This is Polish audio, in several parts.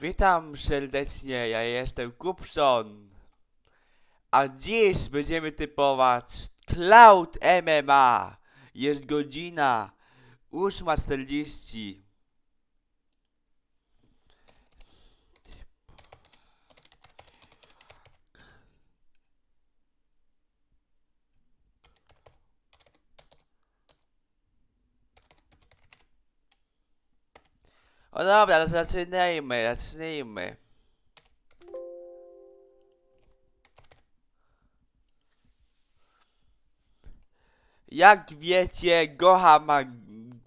Witam serdecznie, ja jestem Kupson. A dziś będziemy typować Cloud MMA. Jest godzina 8.40. O dobra, zaczynajmy, zaczynajmy. Jak wiecie, Gocha ma,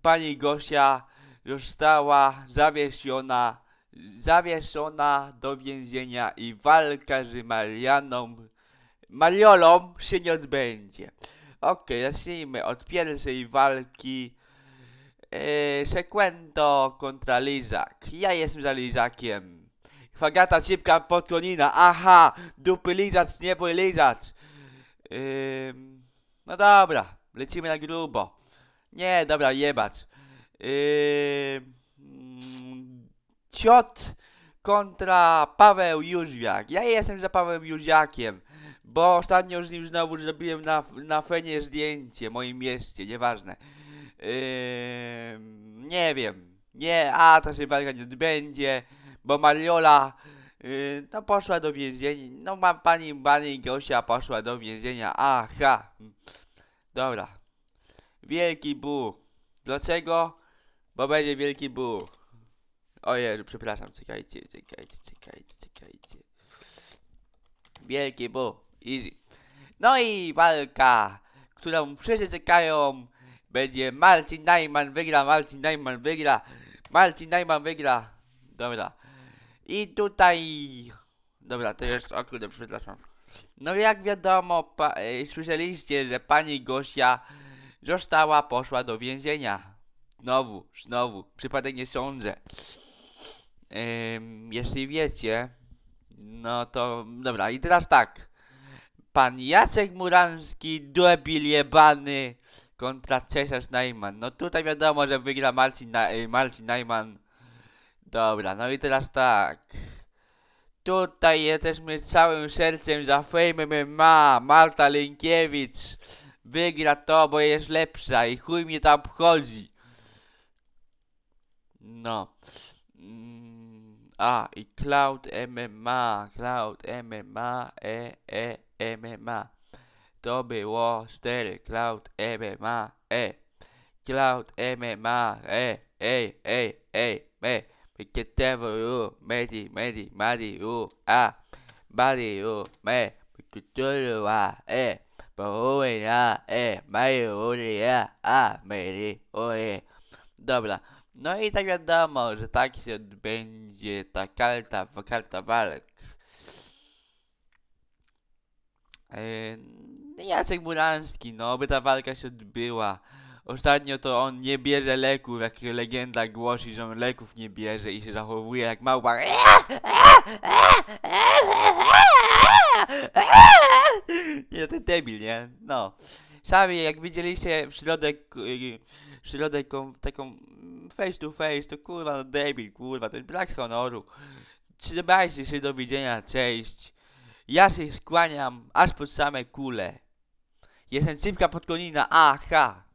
pani Gosia została zawieszona, zawieszona do więzienia i walka z Marianą, Mariolą się nie odbędzie. Okej, zacznijmy od pierwszej walki. Sequento kontra Lizak. Ja jestem za Lizakiem. Fagata szybka podkonina. Aha! Dupy Lizac, nie bój Lizac. Ym, no dobra, lecimy na grubo. Nie, dobra, jebać. Mm, ciot kontra Paweł Jóźwiak. Ja jestem za Pawłem Jóźwiakiem. Bo ostatnio z nim znowu zrobiłem na, na fenie zdjęcie moim mieście, nieważne. Yy, nie wiem. Nie, a ta się walka nie odbędzie, bo Mariola yy, no poszła do więzienia. No ma pani pani Gosia poszła do więzienia. Aha. Dobra. Wielki bu. Dlaczego? Bo będzie wielki bu. Ojej, przepraszam, czekajcie, czekajcie, czekajcie, czekajcie. Wielki bu. Easy. No i walka, którą wszyscy czekają. Będzie Marcin Najman wygra, Marcin Najman wygra, Marcin Najman wygra. Dobra. I tutaj... Dobra, to jest... O kurde, przepraszam. No jak wiadomo, pa, e, słyszeliście, że pani Gosia została, poszła do więzienia. Znowu, znowu, przypadek nie sądzę. Jeśli wiecie, no to... Dobra, i teraz tak. Pan Jacek Muranski, debil jebany kontra Cesarz Najman. No tutaj wiadomo, że wygra Marcin, Na y, Marcin Najman. Dobra, no i teraz tak. Tutaj jesteśmy całym sercem za Fame MMA. Marta Linkiewicz wygra to, bo jest lepsza i chuj mnie tam obchodzi. No. Mm, A, i Cloud MMA, Cloud MMA, e, e, MMA. To było 4 Cloud MMA, e. Cloud MMA, e, ej, ej, ej, e. Piquetevo, u, medi, medi, madi, u, a. Badi, u, me. Piquetulu, a, e. Bohuj, a, e. Maju, uli, a. Medi, uli. Dobra. No i tak wiadomo, że tak się odbędzie ta karta, karta walk. Yy, Jacek Murański, no by ta walka się odbyła. Ostatnio to on nie bierze leków, jak legenda głosi, że on leków nie bierze i się zachowuje jak małpa. Nie, to debil, nie? No. Sami jak widzieliście w środek, w środek taką face to face, to kurwa no debil, kurwa, to jest brak honoru. Trzymajcie się, do widzenia, cześć. Ja się skłaniam aż pod same kule. Jestem Cipka Podkonina, aha!